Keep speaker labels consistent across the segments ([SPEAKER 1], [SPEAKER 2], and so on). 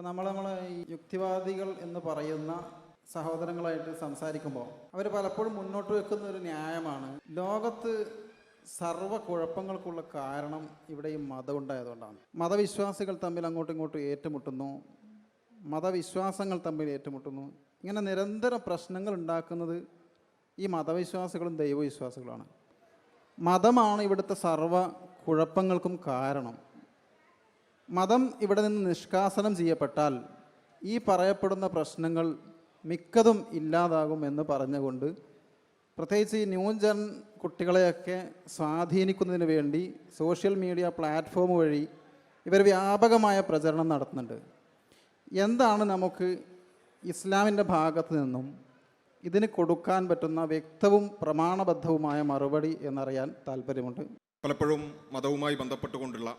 [SPEAKER 1] ഇപ്പം നമ്മൾ നമ്മൾ യുക്തിവാദികൾ എന്ന് പറയുന്ന സഹോദരങ്ങളായിട്ട് സംസാരിക്കുമ്പോൾ അവർ പലപ്പോഴും മുന്നോട്ട് വെക്കുന്ന ഒരു ന്യായമാണ്. ലോകത്ത് സർവ കുഴപ്പങ്ങൾക്കുള്ള കാരണം ഇവിടെ ഈ മതം ഉണ്ടായതുകൊണ്ടാണ്. മതവിശ്വാസികൾ തമ്മിൽ അങ്ങോട്ടും ഇങ്ങോട്ടും ഏറ്റുമുട്ടുന്നു. മതവിശ്വാസങ്ങൾ തമ്മിൽ ഏറ്റുമുട്ടുന്നു. ഇങ്ങനെ നിരന്തര പ്രശ്നങ്ങൾ ഉണ്ടാക്കുന്നത് ഈ മതവിശ്വാസികളും ദൈവവിശ്വാസികളുമാണ് മതമാണ് ഇവിടുത്തെ സർവ കുഴപ്പങ്ങൾക്കും കാരണം. മതം ഇവിടെ നിന്ന് നിഷ്കാസനം ചെയ്യപ്പെട്ടാൽ ഈ പറയപ്പെടുന്ന പ്രശ്നങ്ങൾ മിക്കതും ഇല്ലാതാകും എന്ന് പറഞ്ഞുകൊണ്ട് പ്രത്യേകിച്ച് ഈ ന്യൂ ജൻ കുട്ടികളെയൊക്കെ സ്വാധീനിക്കുന്നതിന് വേണ്ടി സോഷ്യൽ മീഡിയ പ്ലാറ്റ്ഫോം വഴി ഇവർ വ്യാപകമായ പ്രചരണം നടത്തുന്നുണ്ട്. എന്താണ് നമുക്ക് ഇസ്ലാമിന്റെ ഭാഗത്ത് നിന്നും ഇതിന് കൊടുക്കാൻ പറ്റുന്ന വ്യക്തവും പ്രമാണബദ്ധവുമായ മറുപടി എന്നറിയാൻ താല്പര്യമുണ്ട്
[SPEAKER 2] പലപ്പോഴും മതവുമായി ബന്ധപ്പെട്ടുകൊണ്ടുള്ള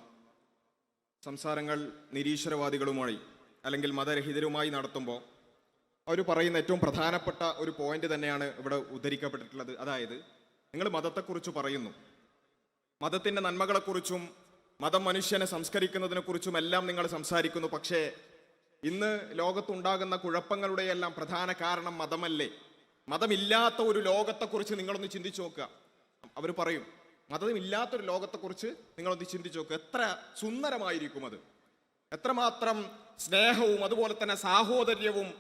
[SPEAKER 2] സംസാരങ്ങൾ നിരീശ്വരവാദികളുമായി അല്ലെങ്കിൽ മതരഹിതരുമായി നടത്തുമ്പോൾ അവർ പറയുന്ന ഏറ്റവും പ്രധാനപ്പെട്ട ഒരു പോയിന്റ് തന്നെയാണ് ഇവിടെ ഉദ്ധരിക്കപ്പെട്ടിട്ടുള്ളത്. അതായത് നിങ്ങൾ മതത്തെക്കുറിച്ച് പറയുന്നു. മതത്തിന്റെ നന്മകളെക്കുറിച്ചും മതം മനുഷ്യനെ സംസ്കരിക്കുന്നതിനെക്കുറിച്ചും എല്ലാം നിങ്ങൾ സംസാരിക്കുന്നു. പക്ഷേ ഇന്ന് ലോകത്തുണ്ടാകുന്ന കുഴപ്പങ്ങളുടെയെല്ലാം പ്രധാന കാരണം മതമല്ലേ? മതമില്ലാത്ത ഒരു ലോകത്തെക്കുറിച്ച് നിങ്ങളൊന്ന് ചിന്തിച്ചു നോക്കുക. അവർ പറയും മതമില്ലാത്തൊരു ലോകത്തെക്കുറിച്ച് നിങ്ങളൊന്ന് ചിന്തിച്ചു നോക്കുക എത്ര സുന്ദരമായിരിക്കും അത്. എത്രമാത്രം സ്നേഹവും അതുപോലെ തന്നെ സാഹോദര്യവും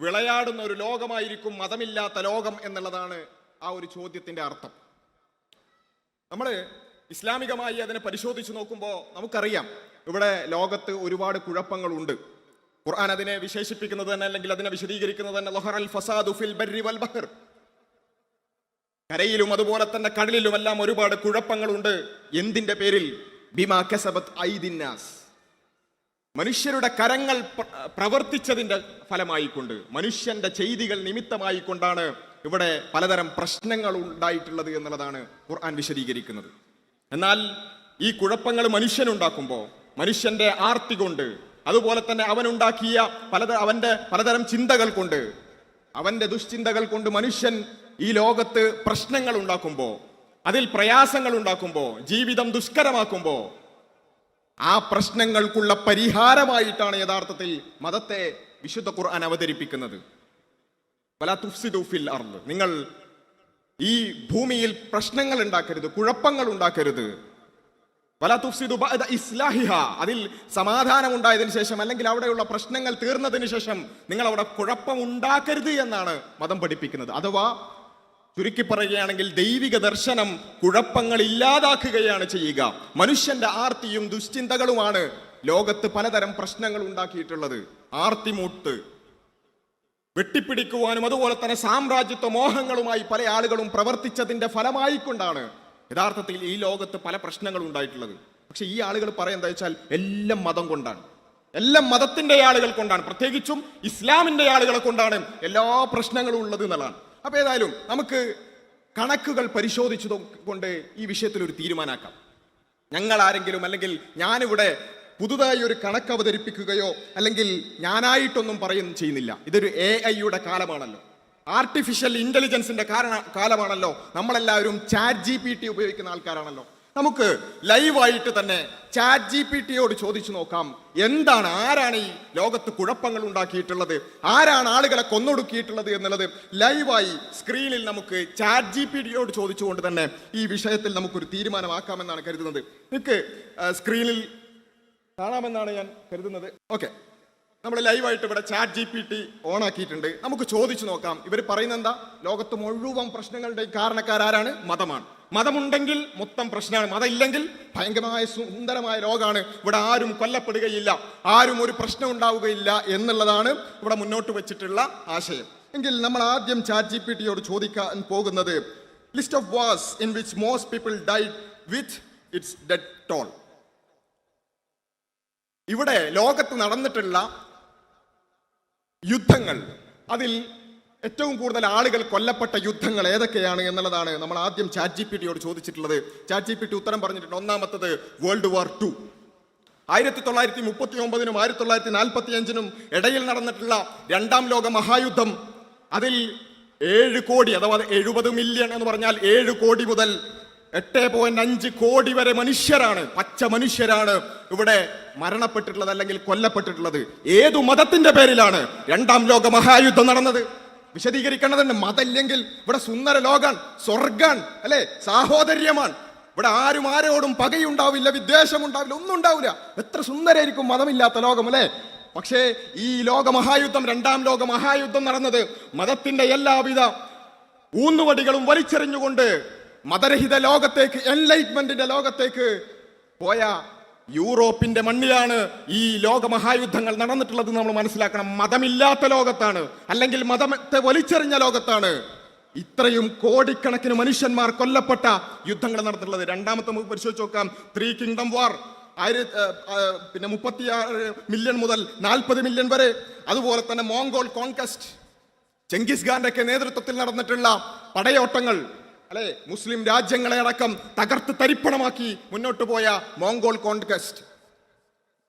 [SPEAKER 2] വിളയാടുന്ന ഒരു ലോകമായിരിക്കും മതമില്ലാത്ത ലോകം എന്നുള്ളതാണ് ആ ഒരു ചോദ്യത്തിന്റെ അർത്ഥം. നമ്മൾ ഇസ്ലാമികമായി അതിനെ പരിശോധിച്ച് നോക്കുമ്പോൾ നമുക്കറിയാം ഇവിടെ ലോകത്ത് ഒരുപാട് കുഴപ്പങ്ങളുണ്ട്. ഖുർആൻ അതിനെ വിശേഷിപ്പിക്കുന്നത് തന്നെ അല്ലെങ്കിൽ അതിനെ വിശദീകരിക്കുന്നത് തന്നെ ലൊഹറൽ ഫസാദു ഫിൽ ബർരി വൽ ബഹർ. കരയിലും അതുപോലെ തന്നെ കടലിലുമെല്ലാം ഒരുപാട് കുഴപ്പങ്ങളുണ്ട്. എന്തിന്റെ പേരിൽ? ബിമാ ഐദിന്നാസ്. മനുഷ്യരുടെ കരങ്ങൾ പ്രവർത്തിച്ചതിന്റെ ഫലമായിക്കൊണ്ട് മനുഷ്യന്റെ ചെയ്തികൾ നിമിത്തമായിക്കൊണ്ടാണ് ഇവിടെ പലതരം പ്രശ്നങ്ങൾ ഉണ്ടായിട്ടുള്ളത് എന്നുള്ളതാണ് ഖുർആൻ വിശദീകരിക്കുന്നത്. എന്നാൽ ഈ കുഴപ്പങ്ങൾ മനുഷ്യനുണ്ടാക്കുമ്പോൾ മനുഷ്യന്റെ ആർത്തി കൊണ്ട് അതുപോലെ തന്നെ അവനുണ്ടാക്കിയ പലത അവന്റെ പലതരം ചിന്തകൾ കൊണ്ട് അവന്റെ ദുശ്ചിന്തകൾ കൊണ്ട് മനുഷ്യൻ ഈ ലോകത്ത് പ്രശ്നങ്ങൾ ഉണ്ടാക്കുമ്പോൾ അതിൽ പ്രയാസങ്ങൾ ഉണ്ടാക്കുമ്പോൾ ജീവിതം ദുഷ്കരമാക്കുമ്പോൾ ആ പ്രശ്നങ്ങൾക്കുള്ള പരിഹാരമായിട്ടാണ് യഥാർത്ഥത്തിൽ മതത്തെ വിശുദ്ധ ഖുർആൻ അവതരിപ്പിക്കുന്നത്. വലാ തുഫ്സിദു ഫിൽ അർദ്. നിങ്ങൾ ഈ ഭൂമിയിൽ പ്രശ്നങ്ങൾ ഉണ്ടാക്കരുത് കുഴപ്പങ്ങൾ ഉണ്ടാക്കരുത്. ഇസ്ലാഹിഹ. അതിൽ സമാധാനം ഉണ്ടായതിനു ശേഷം അല്ലെങ്കിൽ അവിടെയുള്ള പ്രശ്നങ്ങൾ തീർന്നതിന് ശേഷം നിങ്ങൾ അവിടെ കുഴപ്പം ഉണ്ടാക്കരുത് എന്നാണ് മതം പഠിപ്പിക്കുന്നത്. അഥവാ ചുരുക്കി പറയുകയാണെങ്കിൽ ദൈവിക ദർശനം കുഴപ്പങ്ങൾ ഇല്ലാതാക്കുകയാണ് ചെയ്യുക. മനുഷ്യന്റെ ആർത്തിയും ദുശ്ചിന്തകളുമാണ് ലോകത്ത് പലതരം പ്രശ്നങ്ങൾ ഉണ്ടാക്കിയിട്ടുള്ളത്. ആർത്തിമൂട്ട് വെട്ടിപ്പിടിക്കുവാനും അതുപോലെ തന്നെ സാമ്രാജ്യത്വ മോഹങ്ങളുമായി പല ആളുകളും പ്രവർത്തിച്ചതിന്റെ ഫലമായിക്കൊണ്ടാണ് യഥാർത്ഥത്തിൽ ഈ ലോകത്ത് പല പ്രശ്നങ്ങളും ഉണ്ടായിട്ടുള്ളത്. പക്ഷെ ഈ ആളുകൾ പറയുന്നത് വെച്ചാൽ എല്ലാം മതം കൊണ്ടാണ്. എല്ലാം മതത്തിന്റെ ആളുകൾ കൊണ്ടാണ്. പ്രത്യേകിച്ചും ഇസ്ലാമിന്റെ ആളുകളെ കൊണ്ടാണ് എല്ലാ പ്രശ്നങ്ങളും ഉള്ളത് എന്നുള്ളതാണ്. അപ്പോൾ ഏതായാലും നമുക്ക് കണക്കുകൾ പരിശോധിച്ചു കൊണ്ട് ഈ വിഷയത്തിൽ ഒരു തീരുമാനമാക്കാം ഞങ്ങൾ ആരെങ്കിലും അല്ലെങ്കിൽ ഞാനിവിടെ പുതുതായി ഒരു കണക്ക് അവതരിപ്പിക്കുകയോ അല്ലെങ്കിൽ ഞാനായിട്ടൊന്നും പറയുകയും ചെയ്യുന്നില്ല. ഇതൊരു എ ഐയുടെ കാലമാണല്ലോ. ആർട്ടിഫിഷ്യൽ ഇന്റലിജൻസിന്റെ കാരണ കാലമാണല്ലോ നമ്മളെല്ലാവരും ചാറ്റ് ജി പി ടി ഉപയോഗിക്കുന്ന ആൾക്കാരാണല്ലോ. നമുക്ക് ലൈവായിട്ട് തന്നെ ചാറ്റ് ജി പി ടിയോട് ചോദിച്ചു നോക്കാം. എന്താണ് ആരാണ് ഈ ലോകത്ത് കുഴപ്പങ്ങൾ ഉണ്ടാക്കിയിട്ടുള്ളത്? ആരാണ് ആളുകളെ കൊന്നൊടുക്കിയിട്ടുള്ളത് എന്നുള്ളത് ലൈവായി സ്ക്രീനിൽ നമുക്ക് ചാറ്റ് ജി പി ടിയോട് ചോദിച്ചുകൊണ്ട് തന്നെ ഈ വിഷയത്തിൽ നമുക്കൊരു തീരുമാനമാക്കാമെന്നാണ് കരുതുന്നത്. നിങ്ങൾക്ക് സ്ക്രീനിൽ കാണാമെന്നാണ് ഞാൻ കരുതുന്നത്. ഓക്കെ നമ്മൾ ലൈവായിട്ട് ഇവിടെ chat G P T on ആക്കിയിട്ടുണ്ട് നമുക്ക് ചോദിച്ചു നോക്കാം. ഇവർ പറയുന്നത് എന്താ ലോകത്ത് മുഴുവൻ പ്രശ്നങ്ങളുടെ കാരണക്കാരാരാണ് മതമാണ്. മതമുണ്ടെങ്കിൽ മൊത്തം പ്രശ്നമാണ്. മതം ഇല്ലെങ്കിൽ ഭയങ്കരമായ സുന്ദരമായ ലോകമാണ്. ഇവിടെ ആരും കൊല്ലപ്പെടുകയില്ല. ആരും ഒരു പ്രശ്നം ഉണ്ടാവുകയില്ല എന്നുള്ളതാണ് ഇവിടെ മുന്നോട്ട് വെച്ചിട്ടുള്ള ആശയം. എങ്കിൽ നമ്മൾ ആദ്യം ചാറ്റ് ജി പി ടിയോട് ചോദിക്കാൻ പോകുന്നത് list of wars in which most people died with its dead toll ഇവിടെ ലോകത്ത് നടന്നിട്ടുള്ള യുദ്ധങ്ങൾ. അതിൽ ഏറ്റവും കൂടുതൽ ആളുകൾ കൊല്ലപ്പെട്ട യുദ്ധങ്ങൾ ഏതൊക്കെയാണ് എന്നുള്ളതാണ് നമ്മൾ ആദ്യം ചാറ്റ് ജി പി ടിയോട് ചോദിച്ചിട്ടുള്ളത്. ചാറ്റ് ജി പി ടി ഉത്തരം പറഞ്ഞിട്ടുണ്ട്. ഒന്നാമത്തത് വേൾഡ് വാർ ടു. ആയിരത്തി തൊള്ളായിരത്തി മുപ്പത്തി ഒമ്പതിനും ആയിരത്തി തൊള്ളായിരത്തി നാൽപ്പത്തി അഞ്ചിനും ഇടയിൽ നടന്നിട്ടുള്ള രണ്ടാം ലോക മഹായുദ്ധം. അതിൽ ഏഴ് കോടി അഥവാ എഴുപത് മില്യൺ എന്ന് പറഞ്ഞാൽ ഏഴ് കോടി മുതൽ എട്ട് പോയിന്റ് അഞ്ച് കോടി വരെ മനുഷ്യരാണ്. പച്ച മനുഷ്യരാണ് ഇവിടെ മരണപ്പെട്ടിട്ടുള്ളത് അല്ലെങ്കിൽ കൊല്ലപ്പെട്ടിട്ടുള്ളത്. ഏതു മതത്തിന്റെ പേരിലാണ് രണ്ടാം ലോക മഹായുദ്ധം നടന്നത്? വിശദീകരിക്കേണ്ടതുണ്ട്. മതമില്ലെങ്കിൽ ഇവിടെ സുന്ദര ലോകാൻ സ്വർഗാൻ അല്ലെ? സാഹോദര്യമാണ്. ഇവിടെ ആരും ആരോടും പകയുണ്ടാവില്ല വിദ്വേഷം ഉണ്ടാവില്ല ഒന്നും ഉണ്ടാവില്ല. എത്ര സുന്ദരായിരിക്കും മതമില്ലാത്ത ലോകം അല്ലെ? പക്ഷേ ഈ ലോക മഹായുദ്ധം രണ്ടാം ലോക മഹായുദ്ധം നടന്നത് മതത്തിന്റെ എല്ലാവിധ ഊന്നുവടികളും വലിച്ചെറിഞ്ഞുകൊണ്ട് മതരഹിത ലോകത്തേക്ക് എൻലൈറ്റ്മെന്റിന്റെ ലോകത്തേക്ക് പോയ യൂറോപ്പിന്റെ മണ്ണിലാണ് ഈ ലോകമഹായുദ്ധങ്ങൾ നടന്നിട്ടുള്ളത് നമ്മൾ മനസ്സിലാക്കണം. മതമില്ലാത്ത ലോകത്താണ് അല്ലെങ്കിൽ മതത്തെ വലിച്ചെറിഞ്ഞ ലോകത്താണ്. ഇത്രയും കോടിക്കണക്കിന് മനുഷ്യന്മാർ കൊല്ലപ്പെട്ട യുദ്ധങ്ങൾ നടന്നിട്ടുള്ളത്. രണ്ടാമത്തെ നമുക്ക് പരിശോധിച്ച് നോക്കാം. ത്രീ കിങ്ഡം വാർ ആയിര പിന്നെ മുപ്പത്തിയാറ് മില്യൺ മുതൽ നാൽപ്പത് മില്യൺ വരെ. അതുപോലെ തന്നെ മോങ്കോൾ കോൺകസ്റ്റ് ചെങ്കിസ് ഖാന്റെ ഒക്കെ നേതൃത്വത്തിൽ നടന്നിട്ടുള്ള പടയോട്ടങ്ങൾ. അല്ലെ മുസ്ലിം രാജ്യങ്ങളെ അടക്കം തകർത്ത് തരിപ്പണമാക്കി മുന്നോട്ട് പോയ മോങ്കോൾ കോൺക്വസ്റ്റ്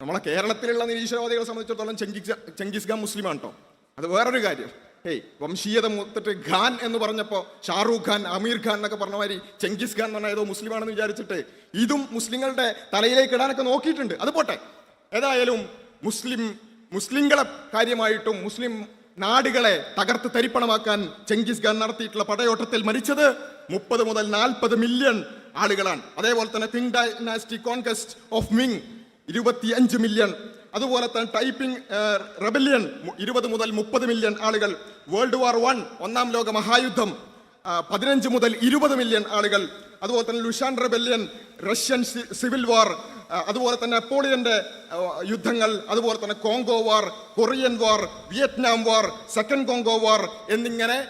[SPEAKER 2] നമ്മളെ കേരളത്തിലുള്ള നിരീശ്വരവാദികളെ സംബന്ധിച്ചിടത്തോളം ചെങ്കിസ് ചെങ്കിസ് ഖാൻ മുസ്ലിമാണ് കേട്ടോ അത് വേറൊരു കാര്യം. ഏയ് വംശീയത മൂത്തിട്ട് ഖാൻ എന്ന് പറഞ്ഞപ്പോൾ ഷാറൂഖ് ഖാൻ അമീർ ഖാൻ എന്നൊക്കെ പറഞ്ഞ മാതിരി ചെങ്കിസ് ഖാൻ എന്ന് പറഞ്ഞാൽ ഏതോ മുസ്ലിമാണെന്ന് വിചാരിച്ചിട്ട് ഇതും മുസ്ലിങ്ങളുടെ തലയിലേക്ക് ഇടാനൊക്കെ നോക്കിയിട്ടുണ്ട്. അത് പോട്ടെ. ഏതായാലും മുസ്ലിം മുസ്ലിങ്ങളെ കാര്യമായിട്ടും മുസ്ലിം നാടുകളെ തകർത്ത് തരിപ്പണമാക്കാൻ ചെങ്കിസ് ഖാൻ നടത്തിയിട്ടുള്ള പടയോട്ടത്തിൽ മരിച്ചത് മുപ്പത് മുതൽ നാൽപ്പത് മില്യൺ ആളുകളാണ്. അതേപോലെ തന്നെ തിങ് ഡൈനാസ്റ്റി കോൺകസ്റ്റ് ഓഫ് മിങ് ഇരുപത്തി അഞ്ച് മില്യൺ. അതുപോലെ തന്നെ ടൈപ്പിംഗ് റെബല്യൻ ഇരുപത് മുതൽ മുപ്പത് മില്യൺ ആളുകൾ. വേൾഡ് വാർ വൺ ഒന്നാം ലോക മഹായുദ്ധം പതിനഞ്ച് മുതൽ ഇരുപത് മില്യൺ ആളുകൾ. അതുപോലെ തന്നെ Lushan rebellion Russian civil war അതുപോലെ തന്നെ അപ്പോളിയന്റെ യുദ്ധങ്ങൾ അതുപോലെ തന്നെ Congo war Korean war Vietnam war second Congo war എന്നിങ്ങനെ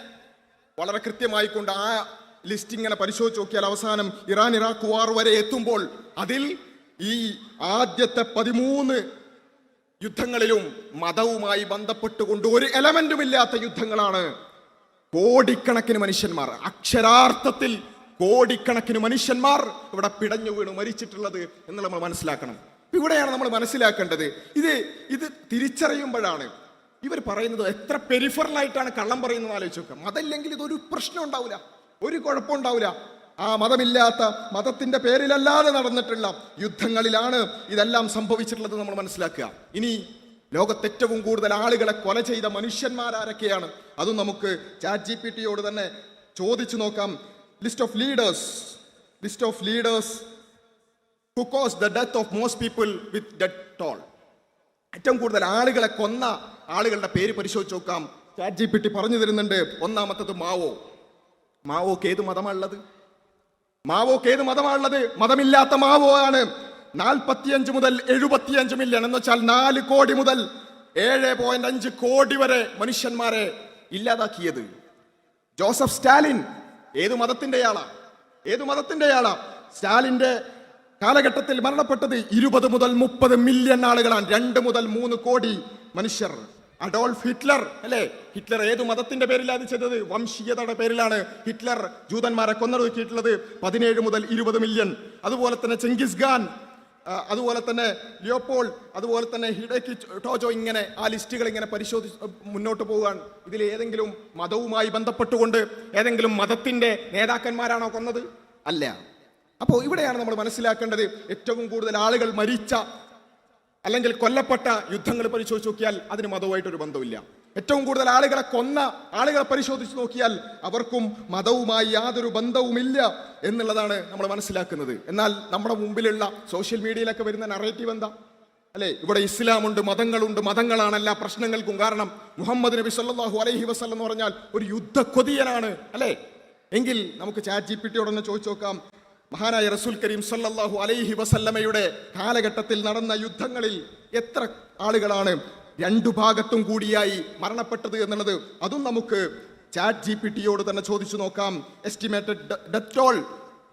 [SPEAKER 2] വളരെ കൃത്യമായി കൊണ്ട് ആ ലിസ്റ്റ് ഇങ്ങനെ പരിശോധിച്ച് നോക്കിയാൽ അവസാനം ഇറാൻ ഇറാഖ് വാർ വരെ എത്തുമ്പോൾ അതിൽ ഈ ആദ്യത്തെ പതിമൂന്ന് യുദ്ധങ്ങളിലും മതവുമായി ബന്ധപ്പെട്ടുകൊണ്ട് ഒരു എലമെന്റും ഇല്ലാത്ത യുദ്ധങ്ങളാണ് കോടിക്കണക്കിന് മനുഷ്യന്മാർ. അക്ഷരാർത്ഥത്തിൽ കോടിക്കണക്കിന് മനുഷ്യന്മാർ ഇവിടെ പിടഞ്ഞു വീണു മരിച്ചിട്ടുള്ളത് എന്ന് നമ്മൾ മനസ്സിലാക്കണം. ഇവിടെയാണ് നമ്മൾ മനസ്സിലാക്കേണ്ടത്. ഇത് ഇത് തിരിച്ചറിയുമ്പോഴാണ്. ഇവർ പറയുന്നത് എത്ര പെരിഫറലായിട്ടാണ് കള്ളം പറയുന്നത് ആലോചിച്ച് നോക്കുക മതമില്ലെങ്കിൽ ഇതൊരു പ്രശ്നം ഉണ്ടാവില്ല ഒരു കുഴപ്പം ഉണ്ടാവില്ല ആ മതമില്ലാത്ത മതത്തിന്റെ പേരിലല്ലാതെ നടന്നിട്ടുള്ള യുദ്ധങ്ങളിലാണ് ഇതെല്ലാം സംഭവിച്ചിട്ടുള്ളത് നമ്മൾ മനസ്സിലാക്കുക. ഇനി ലോകത്തേറ്റവും കൂടുതൽ ആളുകളെ കൊല ചെയ്ത മനുഷ്യന്മാരാരൊക്കെയാണ്? അതും നമുക്ക് ചാറ്റ് ജി പി ടിയോട് തന്നെ ചോദിച്ചു നോക്കാം. List of leaders list of leaders who cause the death of most people with dead toll ഏറ്റവും കൂടുതൽ ആളുകളെ കൊന്ന ആളുകളുടെ പേര് പരിശോധിച്ച് നോക്കാം. ചാറ്റ് ജി പി ടി പറഞ്ഞു തരുന്നുണ്ട്. ഒന്നാമത്തത് മാവോ. മാവോക്ക് ഏത് മതമാണുള്ളത്? മാവോക്ക് ഏത് മതമാണുള്ളത്? മതമില്ലാത്ത മാവോ ആണ്. നാൽപ്പത്തിയഞ്ച് മുതൽ എഴുപത്തിയഞ്ച് മില്യൺ എന്ന് വെച്ചാൽ നാല് കോടി മുതൽ ഏഴ് പോയിന്റ് അഞ്ച് കോടി വരെ മനുഷ്യന്മാരെ ഇല്ലാതാക്കിയത്. ജോസഫ് സ്റ്റാലിൻ ഏത് മതത്തിന്റെയാളാ ഏത് മതത്തിന്റെ ആളാ സ്റ്റാലിന്റെ കാലഘട്ടത്തിൽ മരണപ്പെട്ടത് ഇരുപത് മുതൽ മുപ്പത് മില്യൺ ആളുകളാണ്. രണ്ട് മുതൽ മൂന്ന് കോടി മനുഷ്യർ. അഡോൾഫ് ഹിറ്റ്ലർ അല്ലേ? ഹിറ്റ്ലർ ഏത് മതത്തിന്റെ പേരിലാണ് ചെയ്തത്? വംശീയതയുടെ പേരിലാണ് ഹിറ്റ്ലർ ജൂതന്മാരെ കൊന്നൊടുക്കിയിട്ടുള്ളത് പതിനേഴ് മുതൽ ഇരുപത് മില്യൺ. അതുപോലെ തന്നെ ചെങ്കിസ് ഖാൻ അതുപോലെ തന്നെ ലിയോപോൾ അതുപോലെ തന്നെ ഹിഡക്കി ടോജോ ഇങ്ങനെ ആ ലിസ്റ്റുകൾ ഇങ്ങനെ പരിശോധിച്ച് മുന്നോട്ട് പോവുകയാണ്. ഇതിൽ ഏതെങ്കിലും മതവുമായി ബന്ധപ്പെട്ടുകൊണ്ട് ഏതെങ്കിലും മതത്തിന്റെ നേതാക്കന്മാരാണോ കൊന്നത്? അല്ല. അപ്പോൾ ഇവിടെയാണ് നമ്മൾ മനസ്സിലാക്കേണ്ടത് ഏറ്റവും കൂടുതൽ ആളുകൾ മരിച്ച അല്ലെങ്കിൽ കൊല്ലപ്പെട്ട യുദ്ധങ്ങൾ പരിശോധിച്ച് നോക്കിയാൽ അതിന് മതവുമായിട്ടൊരു ബന്ധമില്ല ഏറ്റവും കൂടുതൽ ആളുകളെ കൊന്ന ആളുകളെ പരിശോധിച്ച് നോക്കിയാൽ അവർക്കും മതവുമായി യാതൊരു ബന്ധവുമില്ല എന്നുള്ളതാണ് നമ്മൾ മനസ്സിലാക്കുന്നത്. എന്നാൽ നമ്മുടെ മുമ്പിലുള്ള സോഷ്യൽ മീഡിയയിലൊക്കെ വരുന്ന നറേറ്റീവ് എന്താ? അല്ലെ? ഇവിടെ ഇസ്ലാമുണ്ട് മതങ്ങളുണ്ട് മതങ്ങളാണ് എല്ലാ പ്രശ്നങ്ങൾക്കും കാരണം. മുഹമ്മദ് നബി സല്ലാഹു അലൈഹി വസല്ലം എന്ന് പറഞ്ഞാൽ ഒരു യുദ്ധ കൊതിയനാണ് അല്ലെ? എങ്കിൽ നമുക്ക് ചാറ്റ് ജി പി ഒന്ന് ചോദിച്ചു നോക്കാം. മഹാനായ റസൂൽ കരീം സല്ലാഹു അലൈഹി വസല്ലമയുടെ കാലഘട്ടത്തിൽ നടന്ന യുദ്ധങ്ങളിൽ എത്ര ആളുകളാണ് രണ്ടു ഭാഗത്തും കൂടിയായി മരണപ്പെട്ടത് എന്നുള്ളത് അതും നമുക്ക് ചാറ്റ് ജി പി ടിയോട് തന്നെ ചോദിച്ചു നോക്കാം. എസ്റ്റിമേറ്റഡ് ഡെത്ത് ടോൾ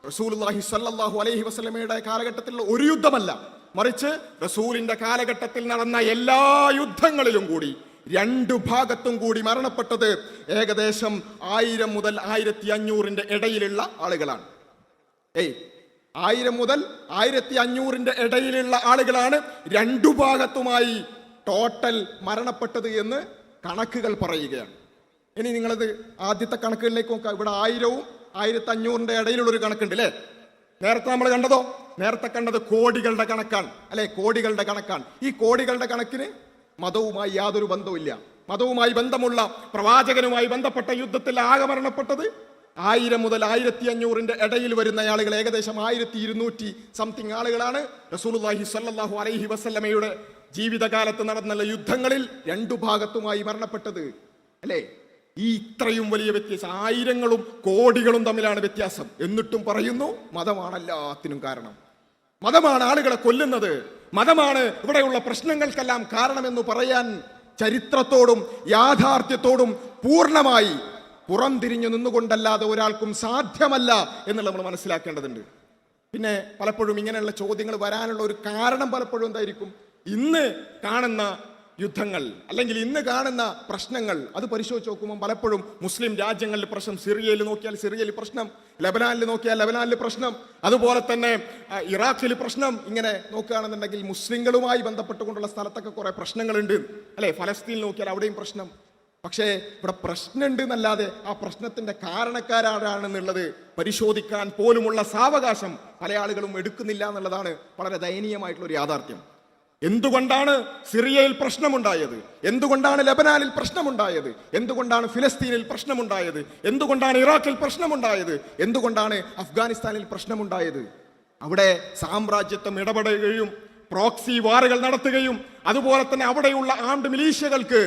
[SPEAKER 2] റസൂലുള്ളാഹി സ്വല്ലല്ലാഹു അലൈഹി വസല്ലമയുടെ കാലഘട്ടത്തിലുള്ള ഒരു യുദ്ധമല്ല. മറിച്ച് റസൂലിന്റെ കാലഘട്ടത്തിൽ നടന്ന എല്ലാ യുദ്ധങ്ങളിലും കൂടി രണ്ടു ഭാഗത്തും കൂടി മരണപ്പെട്ടത് ഏകദേശം ആയിരം മുതൽ ആയിരത്തി അഞ്ഞൂറിന്റെ ഇടയിലുള്ള ആളുകളാണ്. ഏയ് ആയിരം മുതൽ ആയിരത്തി അഞ്ഞൂറിന്റെ ഇടയിലുള്ള ആളുകളാണ് രണ്ടു ഭാഗത്തുമായി ടോട്ടൽ മരണപ്പെട്ടത് എന്ന് കണക്കുകൾ പറയുകയാണ്. ഇനി നിങ്ങളത് ആദ്യത്തെ കണക്കുകളിലേക്ക് നോക്കുക. ഇവിടെ ആയിരവും ആയിരത്തി അഞ്ഞൂറിന്റെ ഇടയിലുള്ളൊരു കണക്കുണ്ട് അല്ലേ നേരത്തെ നമ്മൾ കണ്ടതോ? നേരത്തെ കണ്ടത് കോടികളുടെ കണക്കാണ്. അല്ലെ? കോടികളുടെ കണക്കാണ്. ഈ കോടികളുടെ കണക്കിന് മതവുമായി യാതൊരു ബന്ധവുമില്ല മതവുമായി ബന്ധമുള്ള പ്രവാചകനുമായി ബന്ധപ്പെട്ട യുദ്ധത്തിൽ ആകെ മരണപ്പെട്ടത് ആയിരം മുതൽ ആയിരത്തി അഞ്ഞൂറിന്റെ ഇടയിൽ വരുന്ന ആളുകൾ ഏകദേശം ആയിരത്തി ഇരുന്നൂറ്റി സംതിങ് ആളുകളാണ്. റസൂലുള്ളാഹി സ്വല്ലല്ലാഹു അലൈഹി വസല്ലമയുടെ ജീവിതകാലത്ത് നടന്ന യുദ്ധങ്ങളിൽ രണ്ടു ഭാഗത്തുമായി മരണപ്പെട്ടത് അല്ലേ? ഈ ഇത്രയും വലിയ വ്യത്യാസം ആയിരങ്ങളും കോടികളും തമ്മിലാണ് വ്യത്യാസം. എന്നിട്ടും പറയുന്നു മതമാണ് എല്ലാത്തിനും കാരണം. മതമാണ് ആളുകളെ കൊല്ലുന്നത്. മതമാണ് ഇവിടെയുള്ള പ്രശ്നങ്ങൾക്കെല്ലാം കാരണമെന്ന് പറയാൻ ചരിത്രത്തോടും യാഥാർത്ഥ്യത്തോടും പൂർണമായി പുറംതിരിഞ്ഞു നിന്നുകൊണ്ടല്ലാതെ ഒരാൾക്കും സാധ്യമല്ല എന്നുള്ളത് നമ്മൾ മനസ്സിലാക്കേണ്ടതുണ്ട്. പിന്നെ പലപ്പോഴും ഇങ്ങനെയുള്ള ചോദ്യങ്ങൾ വരാനുള്ള ഒരു കാരണം പലപ്പോഴും എന്തായിരിക്കും? ഇന്ന് കാണുന്ന യുദ്ധങ്ങൾ അല്ലെങ്കിൽ ഇന്ന് കാണുന്ന പ്രശ്നങ്ങൾ അത് പരിശോധിച്ച് നോക്കുമ്പോൾ പലപ്പോഴും മുസ്ലിം രാജ്യങ്ങളിൽ പ്രശ്നം സിറിയയിൽ നോക്കിയാൽ സിറിയയിൽ പ്രശ്നം ലബനാനിൽ നോക്കിയാൽ ലബനാനിൽ പ്രശ്നം അതുപോലെ തന്നെ ഇറാഖിൽ പ്രശ്നം ഇങ്ങനെ നോക്കുകയാണെന്നുണ്ടെങ്കിൽ മുസ്ലിങ്ങളുമായി ബന്ധപ്പെട്ടുകൊണ്ടുള്ള സ്ഥലത്തൊക്കെ കുറെ പ്രശ്നങ്ങളുണ്ട്. അല്ലെ? ഫലസ്തീനിൽ നോക്കിയാൽ അവിടെയും പ്രശ്നം. പക്ഷേ ഇവിടെ പ്രശ്നമുണ്ട് എന്നല്ലാതെ ആ പ്രശ്നത്തിന്റെ കാരണക്കാരാണെന്നുള്ളത് പരിശോധിക്കാൻ പോലുമുള്ള സാവകാശം പല ആളുകളും എടുക്കുന്നില്ല എന്നുള്ളതാണ് വളരെ ദയനീയമായിട്ടുള്ള ഒരു യാഥാർത്ഥ്യം. എന്തുകൊണ്ടാണ് സിറിയയിൽ പ്രശ്നമുണ്ടായത്? എന്തുകൊണ്ടാണ് ലബനാനിൽ പ്രശ്നമുണ്ടായത്? എന്തുകൊണ്ടാണ് ഫിലസ്തീനിൽ പ്രശ്നമുണ്ടായത്? എന്തുകൊണ്ടാണ് ഇറാഖിൽ പ്രശ്നമുണ്ടായത്? എന്തുകൊണ്ടാണ് അഫ്ഗാനിസ്ഥാനിൽ പ്രശ്നമുണ്ടായത്? അവിടെ സാമ്രാജ്യത്വം ഇടപെടുകയും പ്രോക്സി വാറുകൾ നടത്തുകയും അതുപോലെ തന്നെ അവിടെയുള്ള ആംഡ് മിലീഷ്യകൾക്ക്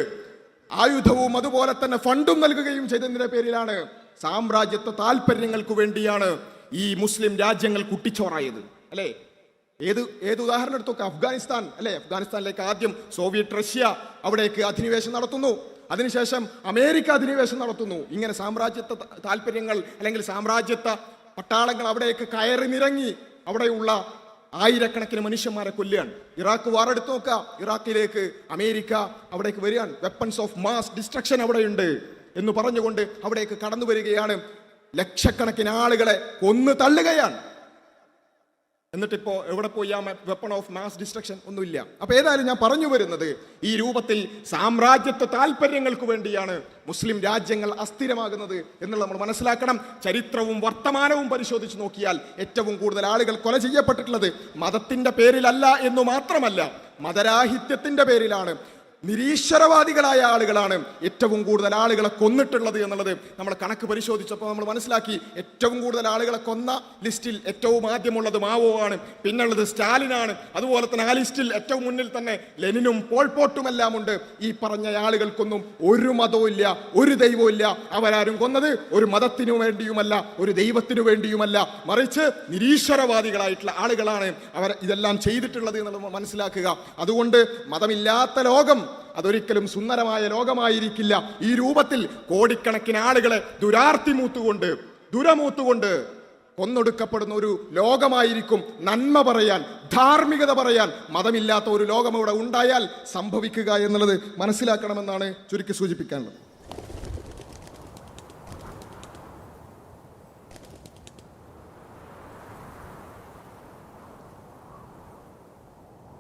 [SPEAKER 2] ആയുധവും അതുപോലെ തന്നെ ഫണ്ടും നൽകുകയും ചെയ്തതിന്റെ പേരിലാണ് സാമ്രാജ്യത്വ താല്പര്യങ്ങൾക്ക് വേണ്ടിയാണ് ഈ മുസ്ലിം രാജ്യങ്ങൾ കുട്ടിച്ചോറായത്. അല്ലേ? ഏത് ഏത് ഉദാഹരണം എടുത്തൊക്കെ അഫ്ഗാനിസ്ഥാൻ അല്ലെ? അഫ്ഗാനിസ്ഥാനിലേക്ക് ആദ്യം സോവിയറ്റ് റഷ്യ അവിടേക്ക് അധിനിവേശം നടത്തുന്നു. അതിനുശേഷം അമേരിക്ക അധിനിവേശം നടത്തുന്നു. ഇങ്ങനെ സാമ്രാജ്യത്വ താല്പര്യങ്ങൾ അല്ലെങ്കിൽ സാമ്രാജ്യത്വ പട്ടാളങ്ങൾ അവിടേക്ക് കയറി നിറങ്ങി അവിടെയുള്ള ആയിരക്കണക്കിന് മനുഷ്യന്മാരെ കൊല്ലുകയാണ്. ഇറാഖ് വാറെടുത്ത് നോക്കുക ഇറാഖിലേക്ക് അമേരിക്ക അവിടേക്ക് വരികയാണ്. വെപ്പൺസ് ഓഫ് മാസ് ഡിസ്ട്രക്ഷൻ അവിടെയുണ്ട് എന്ന് പറഞ്ഞുകൊണ്ട് അവിടേക്ക് കടന്നു വരികയാണ് ലക്ഷക്കണക്കിന് ആളുകളെ കൊന്നു തള്ളുകയാണ്. എന്നിട്ടിപ്പോ എവിടെ പോയി ആ വെപ്പൺ ഓഫ് മാസ് ഡിസ്ട്രക്ഷൻ ഒന്നുമില്ല. അപ്പൊ ഏതായാലും ഞാൻ പറഞ്ഞു വരുന്നത് ഈ രൂപത്തിൽ സാമ്രാജ്യത്വ താല്പര്യങ്ങൾക്ക് വേണ്ടിയാണ് മുസ്ലിം രാജ്യങ്ങൾ അസ്ഥിരമാകുന്നത് എന്നുള്ളത് നമ്മൾ മനസ്സിലാക്കണം. ചരിത്രവും വർത്തമാനവും പരിശോധിച്ച് നോക്കിയാൽ ഏറ്റവും കൂടുതൽ ആളുകൾ കൊല ചെയ്യപ്പെട്ടിട്ടുള്ളത് മതത്തിന്റെ പേരിലല്ല എന്ന് മാത്രമല്ല മതരാഹിത്യത്തിന്റെ പേരിലാണ്. നിരീശ്വരവാദികളായ ആളുകളാണ് ഏറ്റവും കൂടുതൽ ആളുകളെ കൊന്നിട്ടുള്ളത് എന്നുള്ളത് നമ്മൾ കണക്ക് പരിശോധിച്ചപ്പോൾ നമ്മൾ മനസ്സിലാക്കി. ഏറ്റവും കൂടുതൽ ആളുകളെ കൊന്ന ലിസ്റ്റിൽ ഏറ്റവും ആദ്യമുള്ളത് മാവോ ആണ്. പിന്നുള്ളത് സ്റ്റാലിനാണ് അതുപോലെ തന്നെ ആ ലിസ്റ്റിൽ ഏറ്റവും മുന്നിൽ തന്നെ ലെനിനും പോൾപോട്ടും എല്ലാം ഉണ്ട്. ഈ പറഞ്ഞ ആളുകൾക്കൊന്നും ഒരു മതവും ഇല്ല ഒരു ദൈവവും ഇല്ല. അവരാരും കൊന്നത് ഒരു മതത്തിനു വേണ്ടിയുമല്ല ഒരു ദൈവത്തിനു വേണ്ടിയുമല്ല. മറിച്ച് നിരീശ്വരവാദികളായിട്ടുള്ള ആളുകളാണ് അവർ ഇതെല്ലാം ചെയ്തിട്ടുള്ളത് എന്നുള്ളത് മനസ്സിലാക്കുക. അതുകൊണ്ട് മതമില്ലാത്ത ലോകം അതൊരിക്കലും സുന്ദരമായ ലോകമായിരിക്കില്ല. ഈ രൂപത്തിൽ കോടിക്കണക്കിന് ആളുകളെ ദുരാർത്തി മൂത്തുകൊണ്ട് ദുരമൂത്തുകൊണ്ട് കൊന്നൊടുക്കപ്പെടുന്ന ഒരു ലോകമായിരിക്കും നന്മ പറയാൻ ധാർമ്മികത പറയാൻ മതമില്ലാത്ത ഒരു ലോകം ഇവിടെ ഉണ്ടായാൽ സംഭവിക്കുക എന്നുള്ളത് മനസ്സിലാക്കണമെന്നാണ് ചുരുക്കി സൂചിപ്പിക്കാനുള്ളത്.